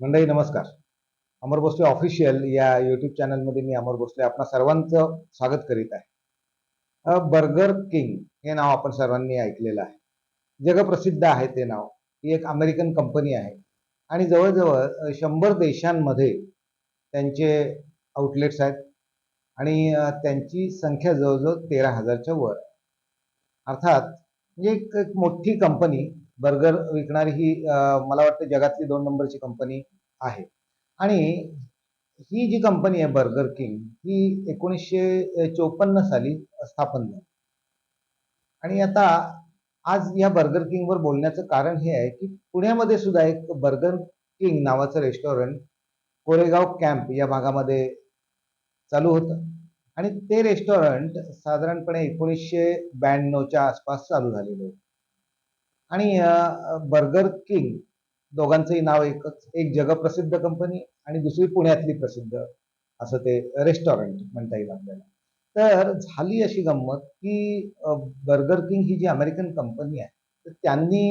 मंडळी नमस्कार. अमर भोसले ऑफिशियल या युट्यूब चॅनलमध्ये मी अमर भोसले आपणा सर्वांचं स्वागत करीत आहे. बर्गर किंग हे नाव आपण सर्वांनी ऐकलेलं आहे. जगप्रसिद्ध आहे ते नाव. ही एक अमेरिकन कंपनी आहे. आणि जवळजवळ शंभर देशांमध्ये त्यांचे आउटलेट्स आहेत. आणि त्यांची संख्या जवळजवळ तेरा हजारच्या वर. अर्थात म्हणजे एक एक मोठी कंपनी बर्गर विकणारी ही मला वाटतं जगातली दोन नंबरची कंपनी आहे. आणि ही जी कंपनी आहे बर्गर किंग ही एकोणीसशे चोपन्न साली स्थापन झाली. आणि आता आज या बर्गर किंगवर बोलण्याचं कारण हे आहे की पुण्यामध्ये सुद्धा एक बर्गर किंग नावाचं रेस्टॉरंट कोरेगाव कॅम्प या भागामध्ये चालू होतं. आणि ते रेस्टॉरंट साधारणपणे एकोणीसशे ब्याण्णवच्या आसपास चालू झालेलं होतं. आणि बर्गर किंग दोघांचंही नाव एकच. एक जगप्रसिद्ध कंपनी आणि दुसरी पुण्यातली प्रसिद्ध असं ते रेस्टॉरंट म्हणता येईल आपल्याला. तर झाली अशी गंमत की बर्गर किंग ही जी अमेरिकन कंपनी आहे तर त्यांनी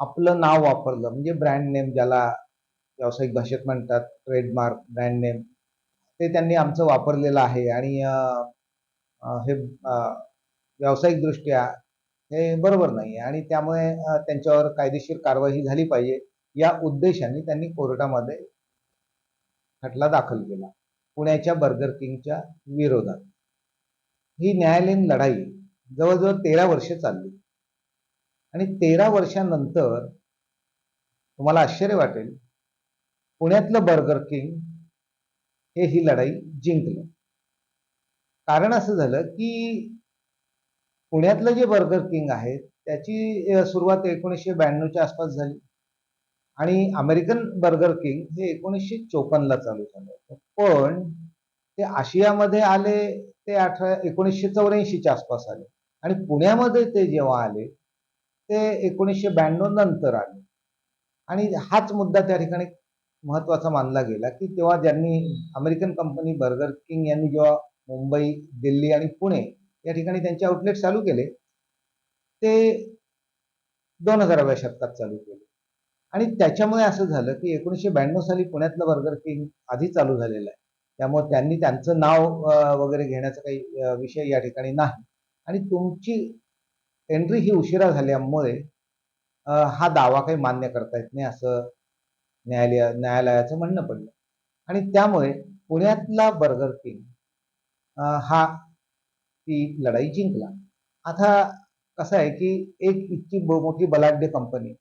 आपलं नाव वापरलं. म्हणजे ब्रँड नेम ज्याला व्यावसायिक भाषेत म्हणतात ट्रेडमार्क ब्रँड नेम. ते त्यांनी आमचं वापरलेलं आहे आणि हे व्यावसायिकदृष्ट्या हे बरोबर नाही आणि त्यामुळे त्यांच्यावर कायदेशीर कारवाई झाली पाहिजे या उद्देशाने त्यांनी कोर्टामध्ये खटला दाखल केला. पुण्याच्या बर्गर किंगच्या विरोधात. ही न्यायालयीन लढाई जवळजवळ तेरा वर्ष चालली. आणि तेरा वर्षानंतर तुम्हाला आश्चर्य वाटेल पुण्यातलं बर्गर किंग हे ही लढाई जिंकलं. कारण असं झालं की पुण्यातलं जे बर्गर किंग आहे त्याची सुरुवात एकोणीसशे ब्याण्णवच्या आसपास झाली. आणि अमेरिकन बर्गर किंग हे एकोणीसशे चोपन्नला चालू झालं होतं. पण ते आशियामध्ये आले ते अठरा एकोणीसशे चौऱ्याऐंशीच्या आसपास आले. आणि पुण्यामध्ये ते जेव्हा आले ते एकोणीसशे ब्याण्णव नंतर आले. आणि हाच मुद्दा त्या ठिकाणी महत्त्वाचा मानला गेला की तेव्हा ज्यांनी अमेरिकन कंपनी बर्गर किंग यांनी जेव्हा मुंबई दिल्ली आणि पुणे या ठिकाणी त्यांचे आउटलेट चालू केले. ते दोन हजाराव्या शतकात चालू केले. आणि त्याच्यामुळे असं झालं की एकोणीसशे ब्याण्णव साली पुण्यातलं बर्गर किंग आधी चालू झालेलं आहे. त्यामुळे त्यांनी त्यांचं नाव वगैरे घेण्याचा काही विषय या ठिकाणी नाही. आणि तुमची एंट्री ही उशिरा झाल्यामुळे हा दावा काही मान्य करता येत नाही असं न्यायालय न्यायालयाचं म्हणणं पडलं. आणि त्यामुळे पुण्यातला बर्गर किंग हा ती लढाई जिंकला. आता कसं आहे की एक इतकी मोठी बलाढ्य कंपनी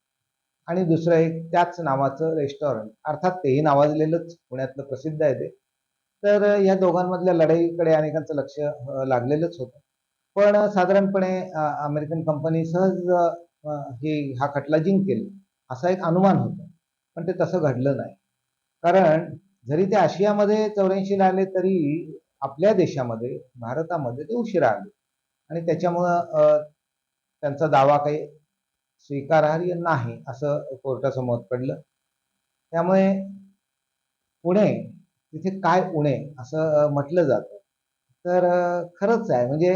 आणि दुसरं एक त्याच नावाचं रेस्टॉरंट अर्थात तेही नावाजलेलंच पुण्यातलं प्रसिद्ध आहे ते. तर या दोघांमधल्या लढाईकडे अनेकांचं लक्ष लागलेलंच होतं. पण साधारणपणे अमेरिकन कंपनी सहज हे ही हा खटला जिंकेल असा एक अनुमान होता. पण ते तसं घडलं नाही. कारण जरी ते आशियामध्ये चौऱ्याऐंशीला आले तरी आपल्या देशामध्ये भारतामध्ये ते उशिरा आले. आणि त्याच्यामुळं त्यांचा दावा काही स्वीकारार्ह नाही असं कोर्टाचं मत पडलं. त्यामुळे पुणे तिथे काय उणे असं म्हटलं जातं. तर खरंच आहे म्हणजे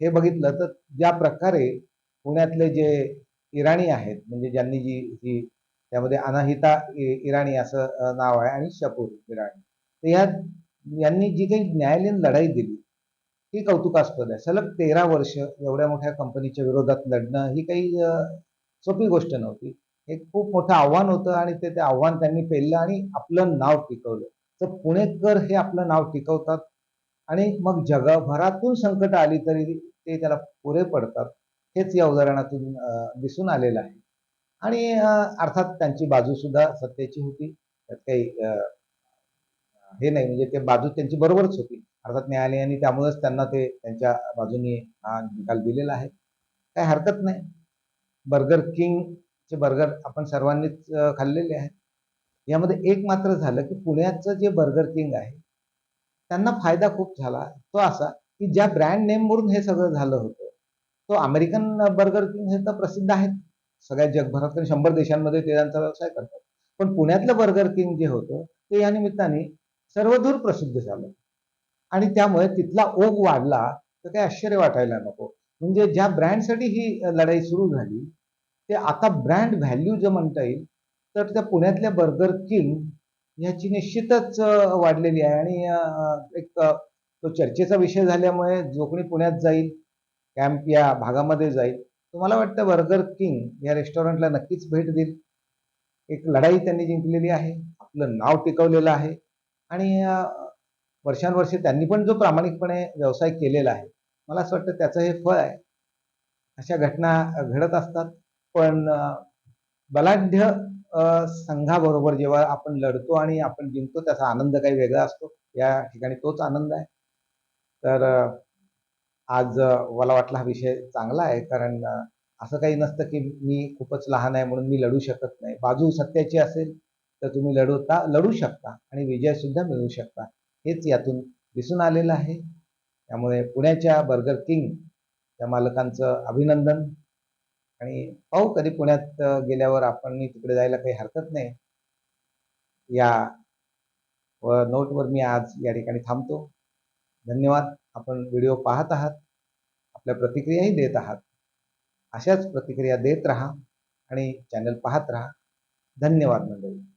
हे बघितलं तर ज्या प्रकारे पुण्यातले जे इराणी आहेत म्हणजे ज्यांनी जी ही त्यामध्ये अनाहिता इ- इराणी असं नाव आहे आणि शपूर इराणी. तर या यांनी जी काही न्यायालयीन लढाई दिली ही कौतुकास्पद आहे. सलग तेरा वर्ष एवढ्या मोठ्या कंपनीच्या विरोधात लढणं ही काही सोपी गोष्ट नव्हती. एक खूप मोठं आव्हान होतं आणि ते ते आव्हान त्यांनी पेललं आणि आपलं नाव टिकवलं. तर पुणेकर हे आपलं नाव टिकवतात आणि मग जगभरातून संकट आली तरी ते त्याला पुरे पडतात. हेच या उदाहरणातून दिसून आलेलं आहे. आणि अर्थात त्यांची बाजू सुद्धा होती. त्यात काही हे नाही. म्हणजे ते बाजू त्यांची बरोबरच होती. अर्थात न्यायालयाने त्यामुळेच त्यांना ते त्यांच्या बाजूने हा निकाल दिलेला आहे. काही हरकत नाही. बर्गर किंगचे बर्गर आपण सर्वांनीच खाल्लेले आहेत. यामध्ये एक मात्र झालं की पुण्याचं जे बर्गर किंग आहे त्यांना फायदा खूप झाला. तो असा की ज्या ब्रँड नेमवरून हे सगळं झालं होतं तो अमेरिकन बर्गर किंग हे तर प्रसिद्ध आहेत. सगळ्या जगभरात शंभर देशांमध्ये ते त्यांचा व्यवसाय करतात. पण पुण्यातलं बर्गर किंग जे होतं ते या निमित्ताने सर्वदूर प्रसिद्ध झालं. आणि त्यामुळे तिथला ओघ वाढला तर काही आश्चर्य वाटायला नको. म्हणजे ज्या ब्रँडसाठी ही लढाई सुरू झाली ते आता ब्रँड व्हॅल्यू जर म्हणता येईल तर त्या पुण्यातल्या बर्गर किंग ह्याची निश्चितच वाढलेली आहे. आणि एक तो चर्चेचा विषय झाल्यामुळे जो कोणी पुण्यात जाईल कॅम्प या भागामध्ये जाईल तो मला वाटतं बर्गर किंग या रेस्टॉरंटला नक्कीच भेट देईल. एक लढाई त्यांनी जिंकलेली आहे. आपलं नाव टिकवलेलं आहे. आणि वर्षानुवर्षे त्यांनी पण जो प्रामाणिकपणे व्यवसाय केलेला आहे मला असं वाटतं त्याचं हे फळ आहे. अशा घटना घडत असतात. पण बलाढ्य संघाबरोबर जेव्हा आपण लढतो आणि आपण जिंकतो त्याचा आनंद काही वेगळा असतो. या ठिकाणी तोच आनंद आहे. तर आज मला वाटला हा विषय चांगला आहे. कारण असं काही नसतं की मी खूपच लहान आहे म्हणून मी लढू शकत नाही. बाजू सत्याची असेल तर तुम्ही लढवता लढू शकता आणि विजयसुद्धा मिळवू शकता. हेच यातून दिसून आलेलं आहे. त्यामुळे पुण्याच्या बर्गर किंग त्या मालकांचं अभिनंदन. आणि पाहू कधी पुण्यात गेल्यावर आपण तिकडे जायला काही हरकत नाही. या व नोटवर मी आज या ठिकाणी थांबतो. धन्यवाद. आपण व्हिडिओ पाहत आहात. आपल्या प्रतिक्रियाही देत आहात. अशाच प्रतिक्रिया देत राहा आणि चॅनल पाहत राहा. धन्यवाद मंडळी.